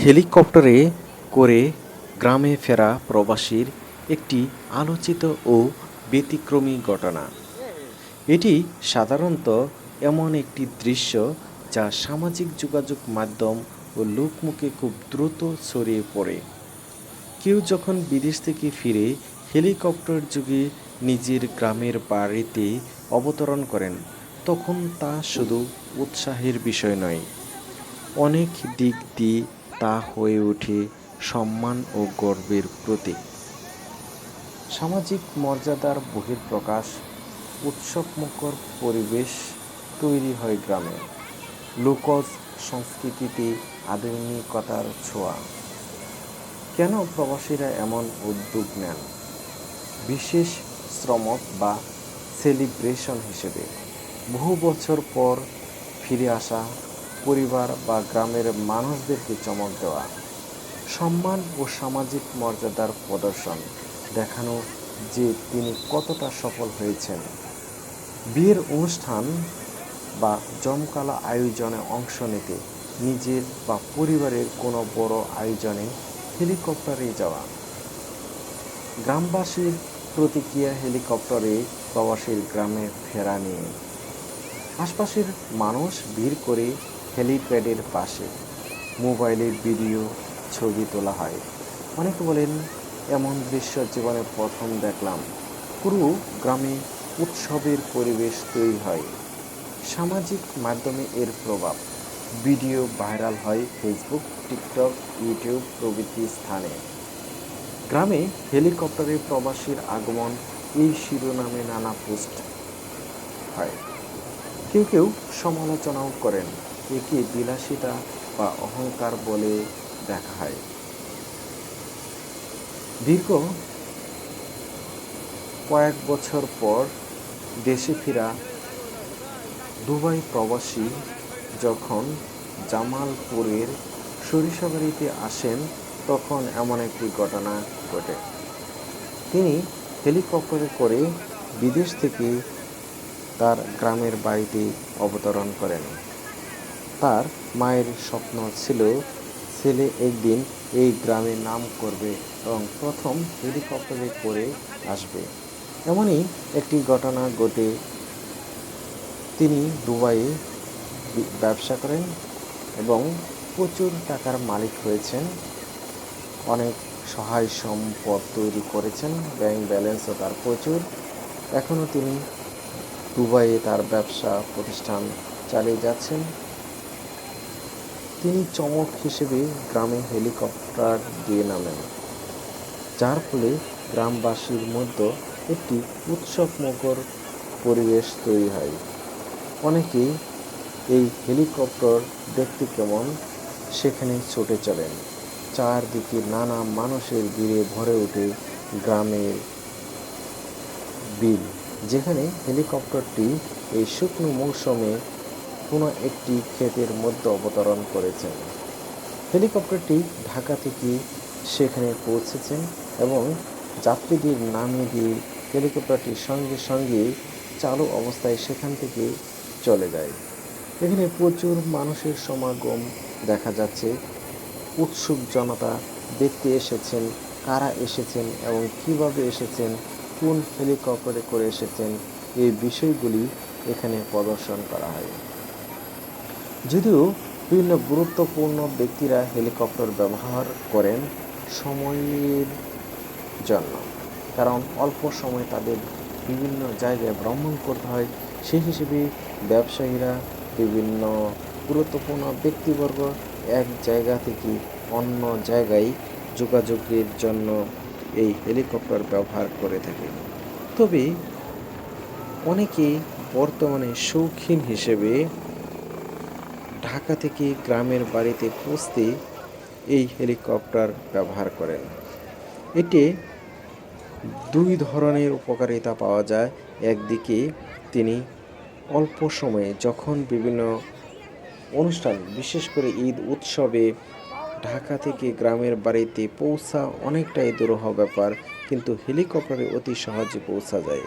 হেলিকপ্টারে করে গ্রামে ফেরা প্রবাসীর একটি আলোচিত ও ব্যতিক্রমী ঘটনা। এটি সাধারণত এমন একটি দৃশ্য যা সামাজিক যোগাযোগ মাধ্যম ও লোকমুখে খুব দ্রুত ছড়িয়ে পড়ে। কেউ যখন বিদেশ থেকে ফিরে হেলিকপ্টার যুগে নিজের গ্রামের বাড়িতে অবতরণ করেন, তখন তা শুধু উৎসাহের বিষয় নয়, অনেক দিক দিয়ে তা হয়ে ওঠে সম্মান ও গর্বের প্রতীক। সামাজিক মর্যাদার বহিঃপ্রকাশ, উৎসবমুখর পরিবেশ তৈরি হয় গ্রামে। লোকজ সংস্কৃতিতে আধুনিকতার ছোঁয়া। কেন প্রবাসীরা এমন উদ্যোগ নেন? বিশেষ শ্রমক বা সেলিব্রেশন হিসেবে বহু বছর পর ফিরে আসা পরিবার বা গ্রামের মানুষদেরকে চমক দেওয়া, সম্মান ও সামাজিক মর্যাদার প্রদর্শন দেখানো যে তিনি কতটা সফল হয়েছেন। বিয়ের অনুষ্ঠান বা জমকালো আয়োজনে অংশ নিতে নিজের বা পরিবারের কোনো বড় আয়োজনে হেলিকপ্টারে যাওয়া, গ্রামবাসীর প্রতিক্রিয়া হেলিকপ্টারে প্রবাসীর গ্রামে ফেরা নিয়ে, আশপাশের মানুষ ভিড় করে হেলিপ্যাডের পাশে মোবাইলে ভিডিও, ছবি তোলা হয়। অনেকে বলেন, এমন দৃশ্য জীবনে প্রথম দেখলাম। পুরো গ্রামে উৎসবের পরিবেশ তৈরি হয়। সামাজিক মাধ্যমে এর প্রভাব। ভিডিও ভাইরাল হয় ফেসবুক, টিকটক, ইউটিউব প্রভৃতি স্থানে। গ্রামে হেলিকপ্টারে প্রবাসীর আগমন, এই শিরোনামে নানা পোস্ট হয়। কেউ কেউ সমালোচনাও করেন। একে বিলাসিতা বা অহংকার বলে দেখা হয়। দীর্ঘ কয়েক বছর পর দেশে ফেরা দুবাই প্রবাসী যখন জামালপুরের সরিষাবাড়িতে আসেন, তখন এমন একটি ঘটনা ঘটে। তিনি হেলিকপ্টারে করে বিদেশ থেকে তার গ্রামের বাড়িতে অবতরণ করেন। তার মায়ের স্বপ্ন ছিল ছেলে একদিন এই গ্রামে নাম করবে এবং প্রথম হেলিকপ্টারে করে আসবে। এমনই একটি ঘটনা ঘটে। তিনি দুবাইয়ে ব্যবসা করেন এবং প্রচুর টাকার মালিক হয়েছেন। অনেক সহায় সম্পদ তৈরি করেছেন, ব্যাংক ব্যালেন্সও তার প্রচুর। এখনও তিনি দুবাইয়ে তার ব্যবসা প্রতিষ্ঠান চালিয়ে যাচ্ছেন। তিনি চমক হিসেবে গ্রামে হেলিকপ্টার দিয়ে নামেন, যার ফলে গ্রামবাসীর মধ্যে একটি উৎসবমুখর পরিবেশ তৈরি হয়। অনেকেই এই হেলিকপ্টার দেখতে কেমন, সেখানে ছুটে চলেন। চারদিকে নানা মানুষের ভিড়ে ভরে ওঠে গ্রামের বিল যেখানে হেলিকপ্টারটি এই শুকনো মৌসুমে কোনো একটি ক্ষেতের মধ্যে অবতরণ করেছেন। হেলিকপ্টারটি ঢাকা থেকে সেখানে পৌঁছেছেন এবং যাত্রীদের নামিয়ে দিয়ে হেলিকপ্টারটি সঙ্গে সঙ্গে চালু অবস্থায় সেখান থেকে চলে যায়। এখানে প্রচুর মানুষের সমাগম দেখা যাচ্ছে। উৎসুক জনতা দেখতে এসেছেন, কারা এসেছেন এবং কীভাবে এসেছেন, কোন হেলিকপ্টারে করে এসেছেন, এই বিষয়গুলি এখানে প্রদর্শন করা হয়। যদিও বিভিন্ন গুরুত্বপূর্ণ ব্যক্তিরা হেলিকপ্টার ব্যবহার করেন সময়ের জন্য, কারণ অল্প সময় তাদের বিভিন্ন জায়গায় ভ্রমণ করতে হয়। সেই হিসেবে ব্যবসায়ীরা বিভিন্ন গুরুত্বপূর্ণ ব্যক্তিবর্গ এক জায়গা থেকে অন্য জায়গায় যোগাযোগের জন্য এই হেলিকপ্টার ব্যবহার করে থাকে। তবে অনেকে বর্তমানে শৌখিন হিসেবে ঢাকা থেকে গ্রামের বাড়িতে পৌঁছতে এই হেলিকপ্টার ব্যবহার করেন। এতে দুই ধরনের উপকারিতা পাওয়া যায়। একদিকে তিনি অল্প সময়ে যখন বিভিন্ন অনুষ্ঠান, বিশেষ করে ঈদ উৎসবে ঢাকা থেকে গ্রামের বাড়িতে পৌঁছা অনেকটাই দুরূহ ব্যাপার, কিন্তু হেলিকপ্টারে অতি সহজে পৌঁছা যায়।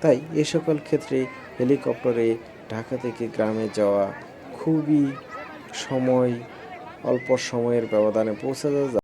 তাই এ সকল ক্ষেত্রে হেলিকপ্টারে ঢাকা থেকে গ্রামে যাওয়া খুবই সময় অল্প সময়ের ব্যবধানে পৌঁছে যায়।